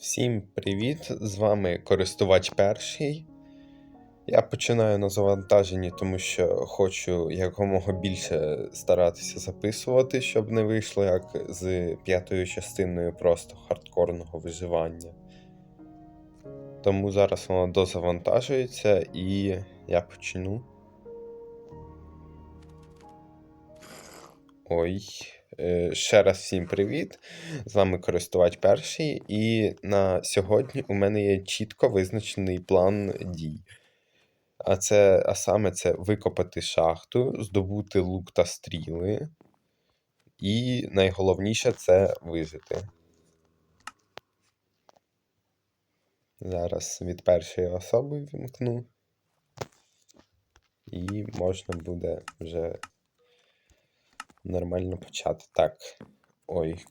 Всім привіт! З вами користувач перший. Я починаю на завантаженні, тому що хочу якомога більше старатися записувати, щоб не вийшло як з п'ятою частиною просто хардкорного виживання. Тому зараз воно дозавантажується і я почну. Ой. Е, Ще раз всім привіт! З вами користувач перший, і на сьогодні у мене є чітко визначений план дій. А це, а саме це викопати шахту, здобути лук та стріли, і найголовніше це вижити. Зараз від першої особи вімкну. І можна буде вже нормально почати. Так. Ой.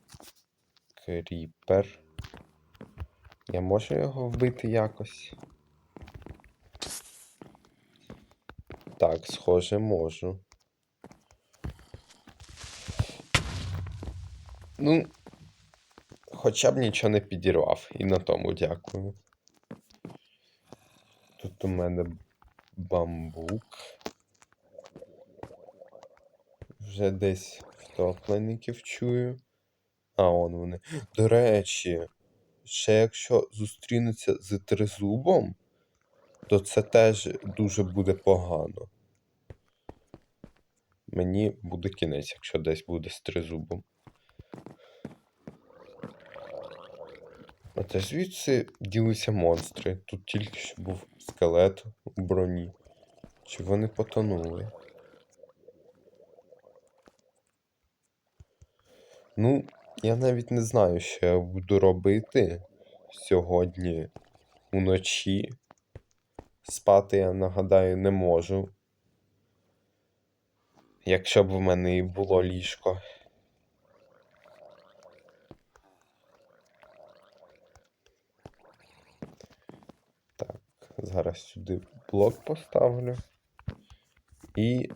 Кріпер. Я можу його вбити якось? Так, схоже, можу. Ну, хоча б нічого не підірвав. І на тому дякую. Тут у мене бамбук. Вже десь втоплеників чую. А, он вони. До речі, ще якщо зустрінеться з тризубом, то це теж дуже буде погано. Мені буде кінець, якщо десь буде з тризубом. А це звідси ділися монстри. Тут тільки що був скелет у броні. Чи вони потонули? Ну, я навіть не знаю, що я буду робити сьогодні уночі. Спати, я нагадаю, не можу. Якщо б в мене і було ліжко. Так, зараз сюди блок поставлю. І.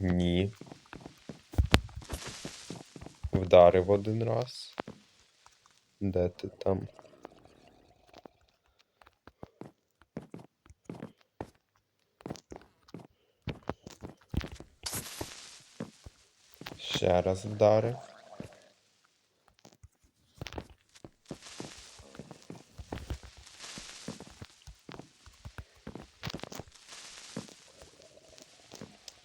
Ні. Вдарив один раз. Де ти там? Ще раз вдарив.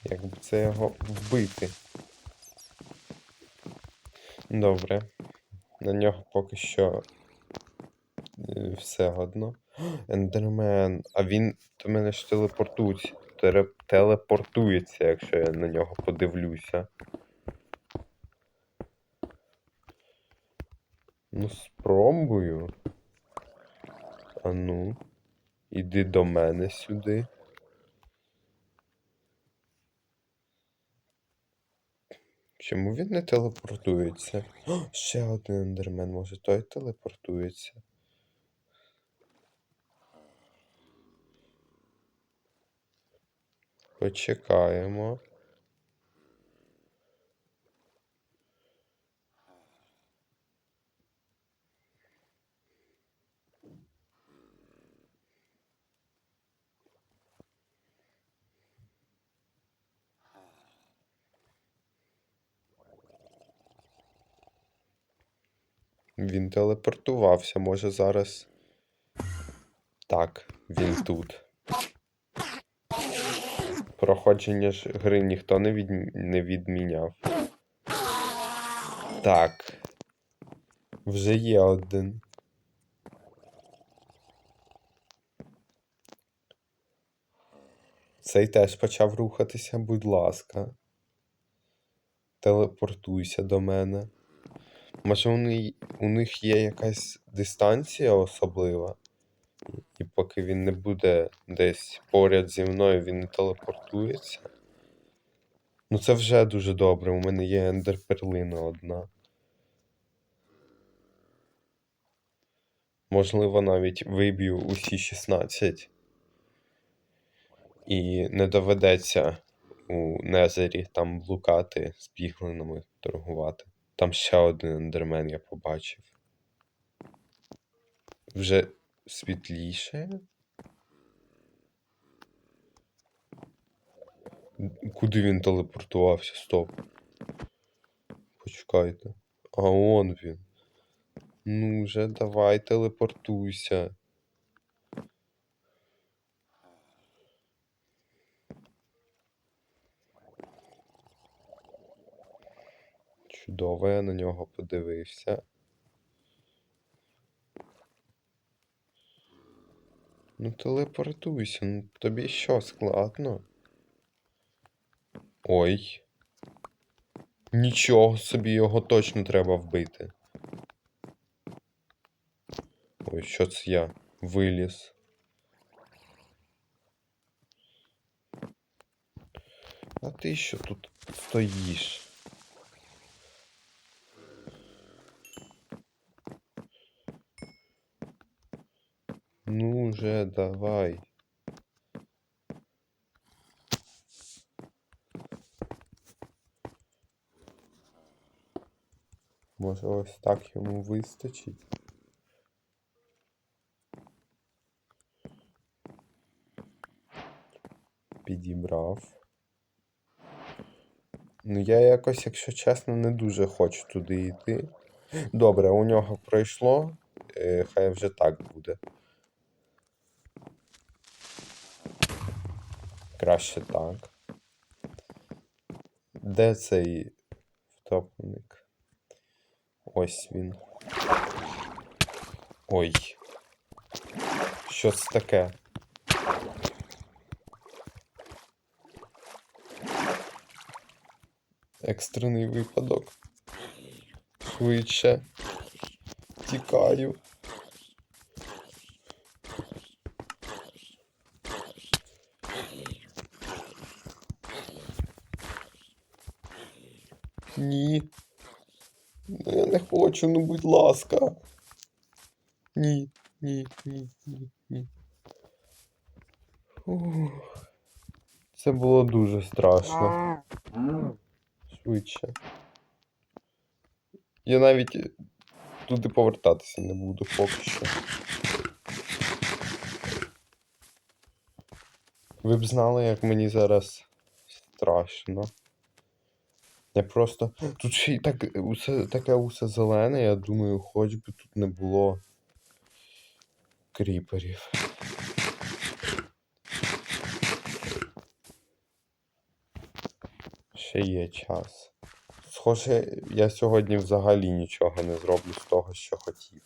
Якби це його вбити? Добре. На нього поки що е, все одно. Ендермен. А він до мене ж телепортується. Телепортується, якщо я на нього подивлюся. Ну, спробую. А ну. Іди до мене сюди. Чому він не телепортується? О, ще один ендермен, може той телепортується. Почекаємо. Він телепортувався, може зараз. Так, він тут. Проходження ж гри ніхто не, від... не відміняв. Так. Вже є один. Цей теж почав рухатися, будь ласка. Телепортуйся до мене. Може, у, них, є якась дистанція особлива? І поки він не буде десь поряд зі мною, він не телепортується. Ну це вже дуже добре. У мене є ендерперлина одна. Можливо, навіть виб'ю усі 16. І не доведеться у Незері там блукати з піглинами торгувати. Там ще один ендермен я побачив. Вже світліше. Куди він телепортувався? Стоп. Почекайте. А он він. Ну вже давай телепортуйся. Чудово, я на нього подивився. Ну, телепортуйся, ну тобі що, складно? Ой. Нічого собі його точно треба вбити. Ой, що це я? Виліз. А ти що тут стоїш? Ну же, давай. Може ось так йому вистачить? Підібрав. Ну, я якось, якщо чесно, не дуже хочу туди йти. Добре, у нього пройшло. Е, хай вже так буде. Краще так. Де цей втопленик? Ось він. Ой. Що це таке? Екстрений випадок. Швидше. Тікаю. Ні. Ну, я не хочу, ну будь ласка. Ні, ні, ні, ні, ні. Ух. Це було дуже страшно. Швидше. Я навіть туди повертатися не буду поки що. Ви б знали, як мені зараз страшно. Я просто. Тут ще й так усе таке усе зелене, я думаю, хоч би тут не було кріперів. Ще є час. Схоже, я сьогодні взагалі нічого не зроблю з того, що хотів.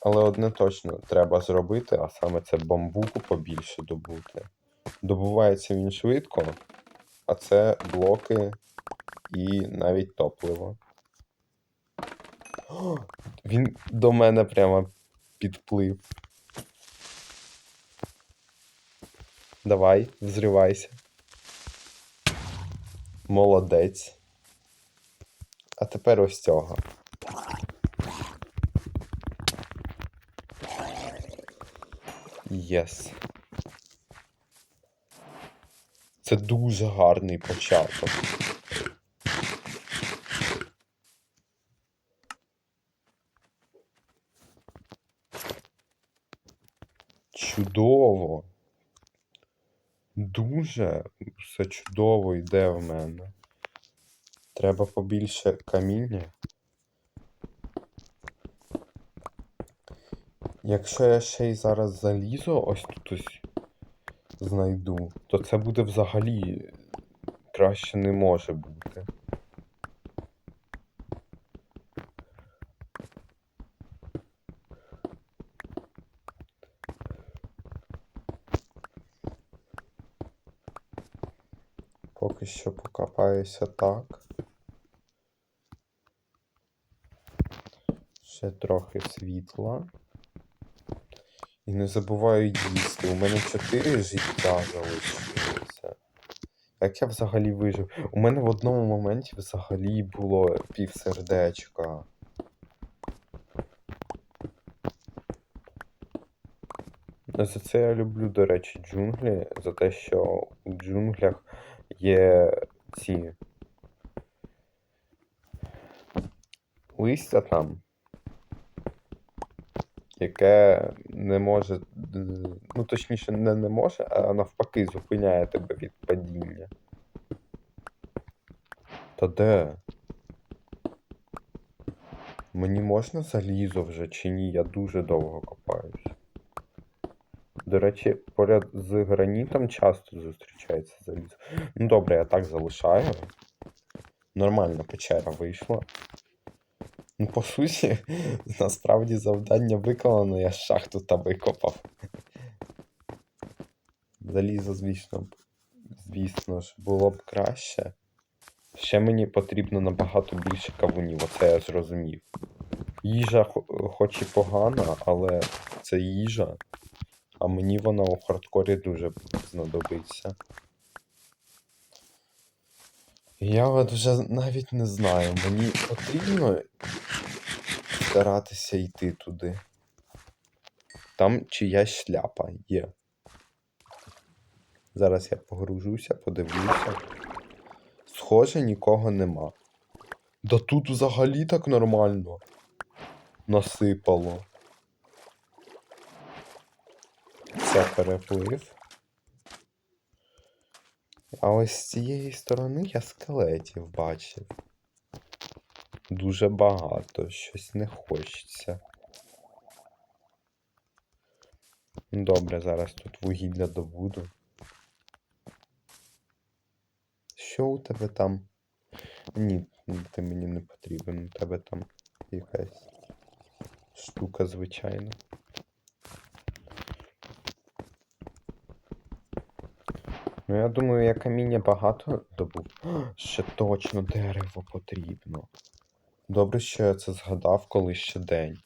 Але одне точно треба зробити, а саме це бамбуку побільше добути. Добувається він швидко, а це блоки і навіть топливо. О, він до мене прямо підплив. Давай, взривайся. Молодець. А тепер ось цього. Єс. Це дуже гарний початок. Чудово. Дуже все чудово йде в мене. Треба побільше каміння. Якщо я ще й зараз залізо ось тут ось знайду, то це буде взагалі краще не може бути. Поки що покопаюся так. Ще трохи світла. І не забуваю їсти. У мене 4 життя залишилося. Як я взагалі вижив? У мене в одному моменті взагалі було півсердечка. За це я люблю, до речі, джунглі, за те, що у джунглях є ці листя там, яке не може, ну точніше, не не може, а навпаки зупиняє тебе від падіння. Та де? Мені можна залізо вже чи ні? Я дуже довго копаюсь. До речі, поряд з гранітом часто зустрічається залізо. Ну добре, я так залишаю. Нормальна печера вийшла. Ну, по суті, насправді завдання виконано, я шахту та викопав. Залізо, звісно, звісно ж, було б краще. Ще мені потрібно набагато більше кавунів, оце я зрозумів. Їжа хоч і погана, але це їжа, а мені вона у хардкорі дуже знадобиться. Я от вже навіть не знаю, мені потрібно старатися йти туди. Там чиясь шляпа є. Зараз я погружуся, подивлюся. Схоже, нікого нема. Да тут взагалі так нормально. Насипало. Це переплив. А ось з цієї сторони я скелетів бачив. Дуже багато, щось не хочеться. Добре, зараз тут вугілля добуду. Що у тебе там? Ні, ти мені не потрібен. У тебе там якась штука звичайна. Ну, я думаю, я каміння багато добув. Ще точно дерево потрібно. Добре, що я це згадав, коли ще день.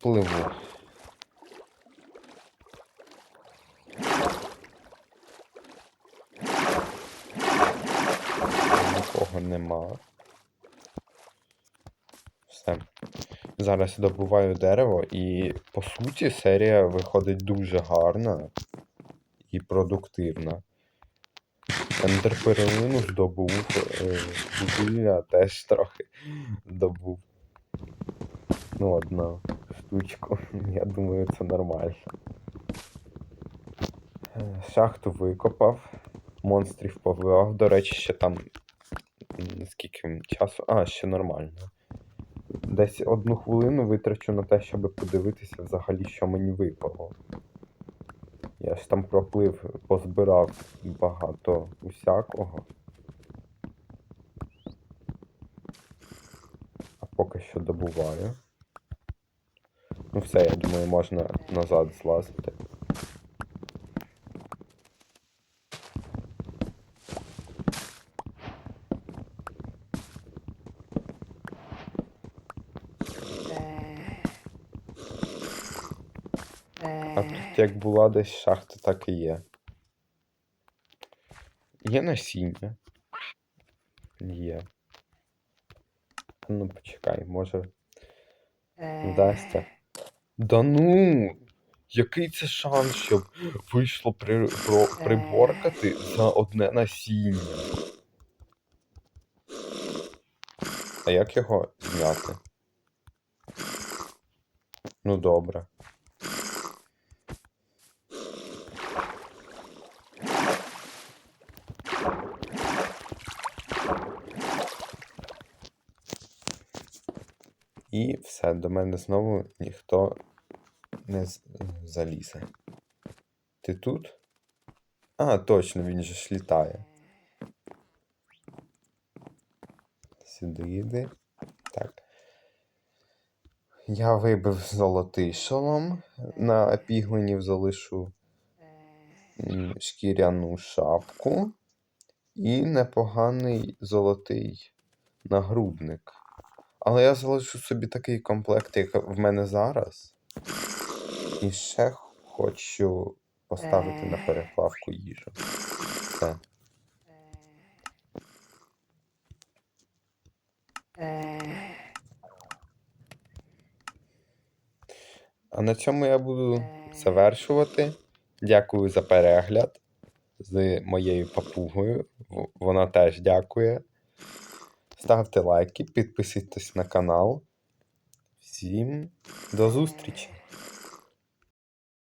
Пливу. Нікого нема. Все. Зараз добуваю дерево, і по суті серія виходить дуже гарна і продуктивна. Ендер перлину здобув, е, вугілля теж трохи добув. Ну, одна штучку. Я думаю, це нормально. Е, Шахту викопав, монстрів повивав. До речі, ще там. Скільки часу? А, ще нормально. Десь одну хвилину витрачу на те, щоб подивитися взагалі, що мені випало. Я ж там проплив, позбирав багато усякого. А поки що добуваю. Ну все, я думаю, можна назад злазити. А тут як була десь шахта, так і є. Є насіння. Є. Ну, почекай, може. Вдасться. Да ну! Який це шанс, щоб вийшло при, про, приборкати за одне насіння? А як його зняти? Ну добре. І все, до мене знову ніхто не залізе. Ти тут? А, точно, він же ж літає. Сюди йди. Так. Я вибив золотий шолом. На пігленів залишу шкіряну шапку і непоганий золотий нагрудник. Але я залишу собі такий комплект, як в мене зараз. І ще хочу поставити на переплавку їжу. Все. А на цьому я буду завершувати. Дякую за перегляд з моєю папугою. Вона теж дякує. Ставте лайки, підписуйтесь на канал. Всім до зустрічі!